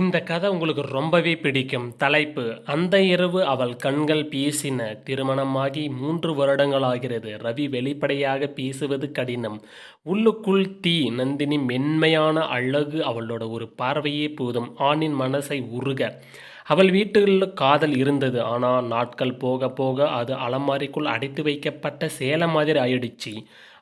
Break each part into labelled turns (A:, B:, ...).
A: இந்த கதை உங்களுக்கு ரொம்பவே பிடிக்கும். தலைப்பு அந்த இரவு அவள் கண்கள் பேசின திருமணமாகி மூன்று வருடங்களாகிறது ரவி வெளிப்படையாக பேசுவது கடினம். உள்ளுக்குள் தீ நந்தினி மென்மையான அழகு அவளோட ஒரு பார்வையே போதும். ஆணின் மனசை உருக. அவள் வீட்டில் காதல் இருந்தது. ஆனால் நாட்கள் போக போக அது அலமாரிக்குள் அடைத்து வைக்கப்பட்ட சேலை மாதிரி ஆயிடுச்சு.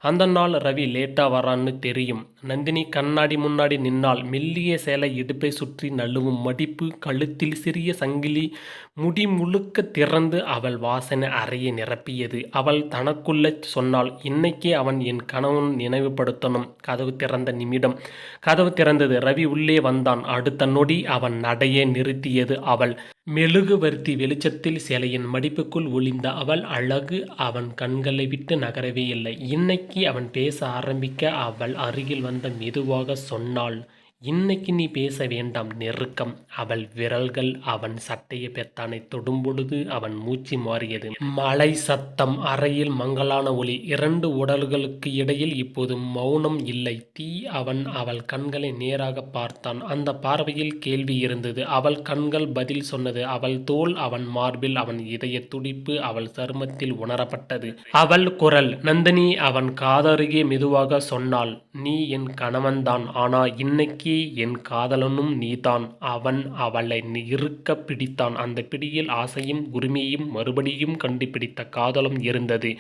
A: அந்த நாள் ரவி லேட்டாக வரான்னு தெரியும். நந்தினி கண்ணாடி முன்னாடி நின்னால் மெல்லிய சேலை இடுப்பை சுற்றி நழுவும் மடிப்பு கழுத்தில் சிறிய சங்கிலி முடி முழுக்க திறந்து அவள் வாசனை அறையை நிரப்பியது. அவள் தனக்குள்ள சொன்னால் இன்னைக்கே அவன் என் கணவன் நினைவுபடுத்தணும். கதவு திறந்த நிமிடம். கதவு திறந்தது. ரவி உள்ளே வந்தான். அடுத்த நொடி அவன் நடையை நிறுத்தியது. அவள் மெழுகுவர்த்தி வெளிச்சத்தில் சிலையின் மடிப்புக்குள் ஒளிந்த அவள் அழகு அவன் கண்களை விட்டு நகரவே இல்லை. இன்னைக்கு அவன் பேச ஆரம்பிக்க அவள் அருகில் வந்த மெதுவாக சொன்னாள் இன்னைக்கு நீ பேச வேண்டாம் நெருக்கம். அவள் விரல்கள் அவன் சட்டைய பெத்தானை தொடும்பொழுது அவன் மூச்சு மாறியது. மலை சத்தம் அறையில் மங்கலான ஒளி இரண்டு உடல்களுக்கு இடையில் இப்போது மௌனம் இல்லை. தீ அவன் அவள் கண்களை நேராக பார்த்தான். அந்த பார்வையில் கேள்வி இருந்தது. அவள் கண்கள் பதில் சொன்னது. அவள் தோல் அவன் மார்பில் அவன் இதய துடிப்பு அவள் சருமத்தில் உணரப்பட்டது. அவள் குரல். நந்தினி அவன் காதருகே மெதுவாக சொன்னாள். நீ என் கணவன்தான். ஆனா இன்னைக்கு என் காதலனும் நீதான். அவன் அவளை இருக்க பிடித்தான். அந்த பிடியில் ஆசையும் உரிமையும் மறுபடியும் கண்டுபிடித்த காதலும் இருந்தது.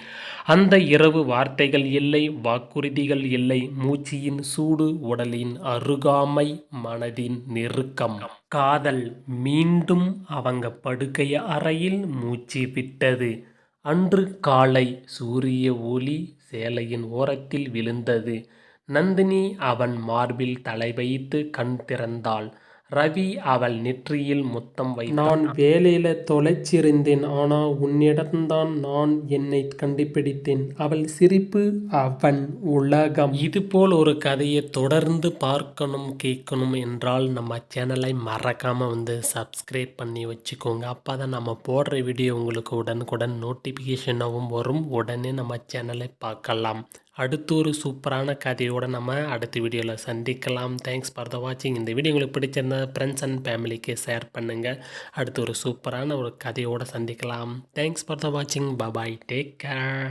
A: அந்த இரவு வார்த்தைகள் இல்லை வாக்குறுதிகள் இல்லை. மூச்சியின் சூடு உடலின் அருகாமை மனதின் நெருக்கம். காதல் மீண்டும் அவங்க படுக்கை அறையில் மூச்சு விட்டது. அன்று காலை சூரிய ஒளி சேலையின் ஓரத்தில் விழுந்தது. நந்தினி அவன் மார்பில் தலை வைத்து கண் திறந்தாள். ரவி அவள் நெற்றியில் முத்தம் வை நான் வேலையில தொலைச்சிருந்தேன் ஆனா உன்னிடம்தான் நான் என்னை கண்டுபிடித்தேன். அவள் சிரிப்பு அவன் உலகம். இதுபோல் ஒரு கதையை தொடர்ந்து பார்க்கணும் கேட்கணும் என்றால் நம்ம சேனலை மறக்காம வந்து சப்ஸ்கிரைப் பண்ணி வச்சுக்கோங்க. அப்போ தான் நம்ம போடுற வீடியோ உங்களுக்கு உடனுக்குடன் நோட்டிஃபிகேஷனாகவும் வரும். உடனே நம்ம சேனலை பார்க்கலாம். அடுத்து ஒரு சூப்பரான கதையோடு நம்ம அடுத்த வீடியோவில் சந்திக்கலாம். தேங்க்ஸ் ஃபார் த வாட்சிங் இந்த வீடியோ உங்களுக்கு பிடிச்சிருந்தா ஃப்ரெண்ட்ஸ் அண்ட் ஃபேமிலிக்கு ஷேர் பண்ணுங்கள் அடுத்து ஒரு சூப்பரான ஒரு கதையோடு சந்திக்கலாம். தேங்க்ஸ் ஃபார் த வாட்சிங் பபாய் டேக் கேர்